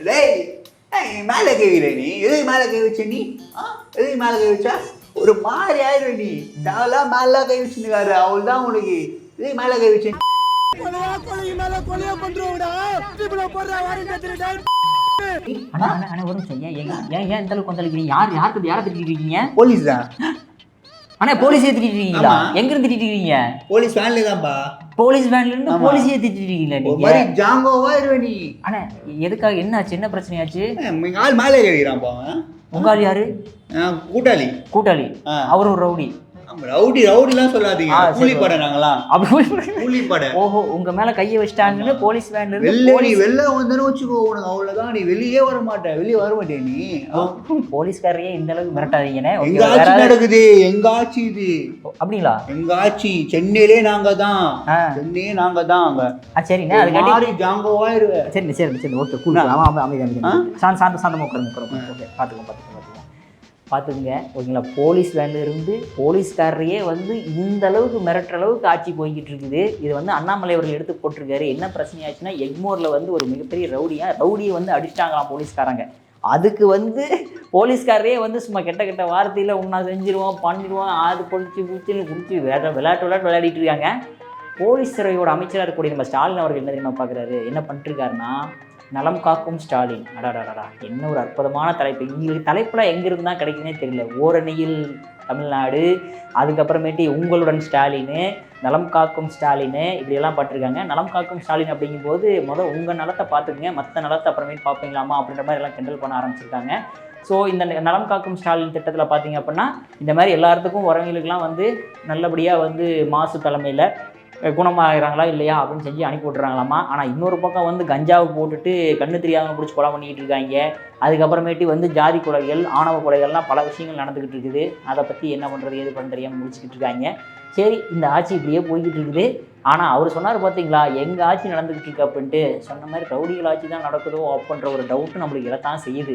டேய் ஏய், மேலே கை வைல நீ எது மேலே கை வச்ச நீ ஆ எது மேலே கை வச்சா ஒரு மாதிரி ஆயிரு நீ நான்லாம் மேலே கை வச்சுருக்காரு அவள் தான் உனக்கு எது மேலே கை வச்ச ஒரு நிமிஷம் ஏன் ஏன் ஏன் ஏன் இந்த அளவுக்கு கொந்தளிக்கிறீங்க யார் யாருக்கு யாரை திட்டிட்டு போலீஸ் தான் அண்ணா போலீஸே திட்டிட்டு இருக்கீங்களா. எங்க இருந்து திட்டிட்டு இருக்கீங்க போலீஸ் வேன்ல தான்ப்பா. போலீஸ் வேன்ல இருந்து. போலீஸே திட்டிட்டு இருக்கீங்களா நீங்க மாதிரி ஜாங்கோவா இருவ நீ. அண்ணா எதுக்காக? என்ன ஆச்சு என்ன பிரச்சனையாச்சு ஆள் மேலே அவன். உங்க ஆள் யாரு? கூட்டாளி. கூட்டாளி. அவர் ஒரு ரவுடி. ரவுடி ரவுடிலாம் சொல்லாதீங்க. கூலி படை நாங்களாம் அப்படி கூலி படை? ஓஹோ உங்க மேல கையை வச்சிட்டாங்கன்னு போலீஸ் இருந்து வெளில நீ வெளில வந்தேன்னு வச்சுக்கோ உனக்கு அவ்வளவுதான். நீ வெளியே வர மாட்ட. வெளியே வர மாட்டே நீ? போலீஸ்காரையே இந்த அளவுக்கு மிரட்டாதீங்கண்ணே. எங்க ஆட்சி நடக்குது? எங்க ஆட்சி இது அப்படிங்களா? எங்க ஆட்சி சென்னையிலே நாங்க தான் சென்னையே நாங்க தான் அங்க சரிண்ணே ஒரு அதுக்காண்டி மாதிரி ஜாங்கோவா இருவ சரி சரி சரி ஓகே கூல் ஆமாம் அமைதி அமைதி? சாந்த சாந்த சாந்தமாக உட்காருங்க. ஓகே பார்த்துக்கோங்க பார்த்துக்கோங்க. பார்த்துக்குங்க ஓகேங்களா? போலீஸ் வேன்ல இருந்து போலீஸ்காரரையே வந்து இந்த அளவுக்கு மிரட்டுற அளவுக்கு ஆட்சி போய்கிட்டு இருக்குது. இது வந்து அண்ணாமலை அவர்கள் எடுத்து போட்டிருக்காரு. என்ன பிரச்சனை ஆச்சுன்னா எக்மோரில் வந்து ஒரு மிகப்பெரிய ரவுடியாக ரவுடியை வந்து அடிச்சிட்டாங்களாம் போலீஸ்காரங்க. அதுக்கு வந்து போலீஸ்காரரே வந்து சும்மா கெட்ட கெட்ட வார்த்தையில் உன்னா செஞ்சிருவோம் பண்ணிடுவோம் அது பொழிச்சு பிடிச்சுன்னு குடிச்சு விளையாட்டு விளையாட்டு விளையாடிட்டு இருக்காங்க. போலீஸ் துறையோட அமைச்சராக இருக்கக்கூடிய நம்ம ஸ்டாலின் அவர்கள் என்ன தெரியுமா பார்க்குறாரு? என்ன பண்ணிட்டுருக்காருன்னா நலம் காக்கும் ஸ்டாலின். அடாடாடா என்ன ஒரு அற்புதமான தலைப்பு. எங்களுக்கு தலைப்புலாம் எங்கிருந்து தான் கிடைக்குதுனே தெரியல. ஓரணியில் தமிழ்நாடு அதுக்கப்புறமேட்டு உங்களுடன் ஸ்டாலின் நலம் காக்கும் ஸ்டாலின் இப்படியெல்லாம் பட்டிருக்காங்க நலம் காக்கும் ஸ்டாலின் அப்படிங்கும்போது முதல் உங்கள் நலத்தை பார்த்துக்குங்க மற்ற நலத்தை அப்புறமேட்டு பார்ப்பீங்களாமா அப்படின்ற மாதிரி எல்லாம் கிண்டல் பண்ண ஆரம்பிச்சிருக்காங்க. ஸோ இந்த நலம் காக்கும் ஸ்டாலின் திட்டத்தில் பார்த்தீங்க அப்படின்னா இந்த மாதிரி எல்லாத்துக்கும் உறவினர்களுக்கெல்லாம் வந்து நல்லபடியாக வந்து மாசு தலைமையில் குணமாகிறாங்களா இல்லையா அப்படின்னு செஞ்சு அனுப்பி விட்றாங்களாமா ஆனால் இன்னொரு பக்கம் வந்து கஞ்சாவை போட்டுட்டு கண்ணு தெரியாதவங்க பிடிச்சி கொலை பண்ணிக்கிட்டு இருக்காங்க. அதுக்கப்புறமேட்டு வந்து ஜாதி கொலைகள் ஆணவ கொலைகள்லாம் பல விஷயங்கள் நடந்துக்கிட்டு இருக்குது. அதை பற்றி என்ன பண்ணுறது ஏது பண்ண தெரியாமல் முடிச்சுக்கிட்டு இருக்காங்க. சரி இந்த ஆட்சி இப்படியே போய்கிட்டு இருக்குது. ஆனால் அவர் சொன்னார் பார்த்தீங்களா எங்கள் ஆட்சி நடந்துக்கிட்டு இருக்கு அப்படின்ட்டு. சொன்ன மாதிரி ரவுடிகள் ஆட்சி தான் நடக்குதோ அப்படின்ற ஒரு டவுட்டு நம்மளுக்கு எழத்தான் செய்யுது.